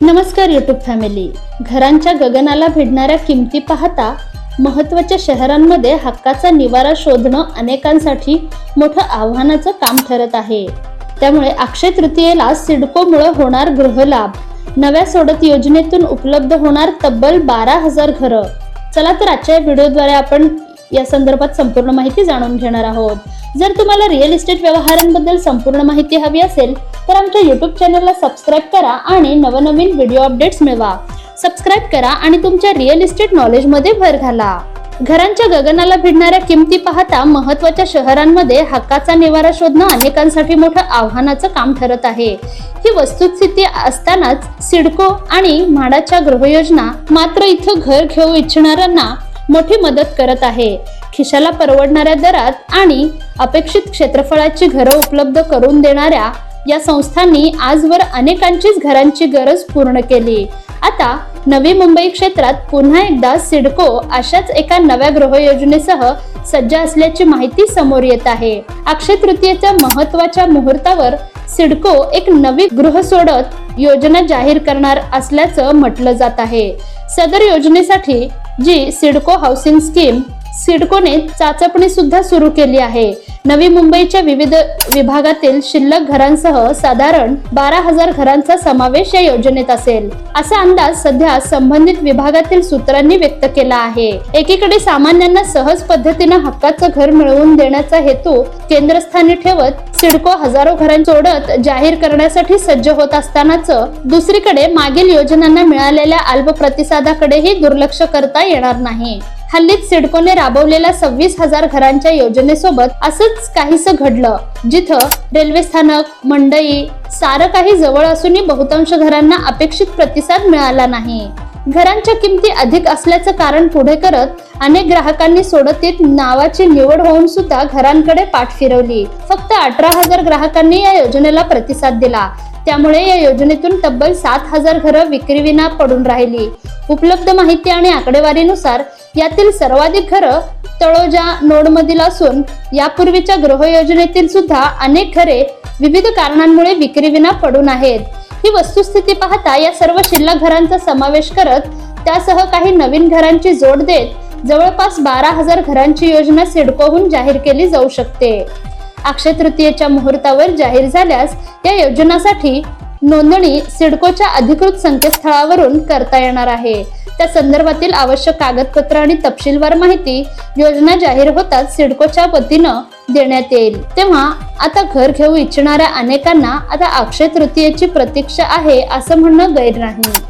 नमस्कार YouTube family घरांच्या गगनाला भिडणाऱ्या किमती पाहता महत्त्वाच्या शहरांमध्ये हक्काचा निवारा शोधणं अनेकांसाठी मोठं आव्हानाचं काम ठरत आहे. त्यामुळे अक्षय तृतीयेला सिडकोमुळे होणार गृहलाभ. नव्या सोडत योजनेतून उपलब्ध होणार तब्बल बारा हजार घरं. चला तर आजच्या व्हिडिओद्वारे आपण या संदर्भात संपूर्ण माहिती जाणून घेणार आहोत. जर तुम्हाला रिअल इस्टेट व्यवहारांबद्दल संपूर्ण माहिती हवी असेल तर आमच्या युट्यूब चॅनलला सबस्क्राईब करा आणि नवनवीन व्हिडिओ अपडेट्स मिळवा. सबस्क्राईब करा आणि तुमच्या रिअल इस्टेट नॉलेजमध्ये भर घाला. घरांच्या गगनाला भिडणाऱ्या किमती पाहता महत्त्वाच्या शहरांमध्ये हक्काचा निवारा शोधणं अनेकांसाठी मोठं आव्हानाचं काम ठरत आहे. ही वस्तुस्थिती असतानाच सिडको आणि म्हाडाच्या गृहयोजना मात्र इथं घर घेऊ इच्छिणाऱ्यांना मोठी मदत करत आहे. खिशाला परवडणाऱ्या दरात आणि अपेक्षित क्षेत्रफळाची घरं उपलब्ध करून देणाऱ्या या संस्थांनी आजवर अनेकांचीच घरांची गरज पूर्ण केली. आता नवी मुंबई क्षेत्रात पुन्हा एकदा सिडको अशाच एका नव्या गृहयोजनेसह सज्ज असल्याची माहिती समोर येत आहे. अक्षय तृतीयेच्या महत्त्वाच्या मुहूर्तावर सिडको एक नवी गृह सोडत योजना जाहीर करणार असल्याचं म्हटलं जात आहे. सदर योजनेसाठी जी सिडको हाऊसिंग स्कीम सिडकोने चाचपणी सुद्धा सुरू केली आहे. नवी मुंबईच्या विविध विभागातील शिल्लक घरांसह साधारण बारा हजार घरांचा समावेश या योजनेत असेल. असा अंदाज सध्या संबंधित विभागातील सूत्रांनी व्यक्त केला आहे. एकीकडे सामान्यांना सहज पद्धतीनं हक्काचं घर मिळवून देण्याचा हेतू केंद्रस्थानी ठेवत सिडको हजारो घरांसोडत जाहीर करण्यासाठी सज्ज होत असतानाच दुसरीकडे मागील योजनांना मिळालेल्या अल्प प्रतिसादाकडेही दुर्लक्ष करता येणार नाही. हल्लीच सिडकोने राबवलेल्या सव्वीस हजार घरांच्या योजनेसोबत असंच काहीसं घडलं जिथं रेल्वे स्थानक मंडई सारं काही जवळ असूनही बहुतांश घरांना अपेक्षित प्रतिसाद मिळाला नाही. घरांच्या किमती अधिक असल्याचं कारण पुढे करत अनेक ग्राहकांनी सोडत येत नावाची निवड होऊन सुद्धा घरांकडे पाठ फिरवली. फक्त अठरा हजार ग्राहकांनी या योजनेला प्रतिसाद दिला. त्यामुळे या योजनेतून तब्बल सात हजार घरं विक्रीविना पडून राहिली. उपलब्ध माहिती आणि आकडेवारीनुसार यातील सर्वाधिक घरं तळोजा नोडमधील असून यापूर्वीच्या गृह योजनेतील सुद्धा अनेक घरे विविध कारणांमुळे विक्रीविना पडून आहेत. ही वस्तुस्थिती पाहता या सर्व शिल्लक घरांचा समावेश करत त्यासह काही नवीन घरांची जोड देत जवळपास बारा हजार घरांची योजना सिडकोहून जाहीर केली जाऊ शकते. अक्षय तृतीयेच्या मुहूर्तावर जाहीर झाल्यास या योजनासाठी नोंदणी सिडकोच्या अधिकृत संकेतस्थळावरून करता येणार आहे. त्या संदर्भातील आवश्यक कागदपत्र आणि तपशीलवार माहिती योजना जाहीर होताच सिडकोच्या वतीनं देण्यात येईल. तेव्हा आता घर घेऊ इच्छिणाऱ्या अनेकांना आता अक्षय तृतीयेची प्रतीक्षा आहे असं म्हणणं गैर नाही.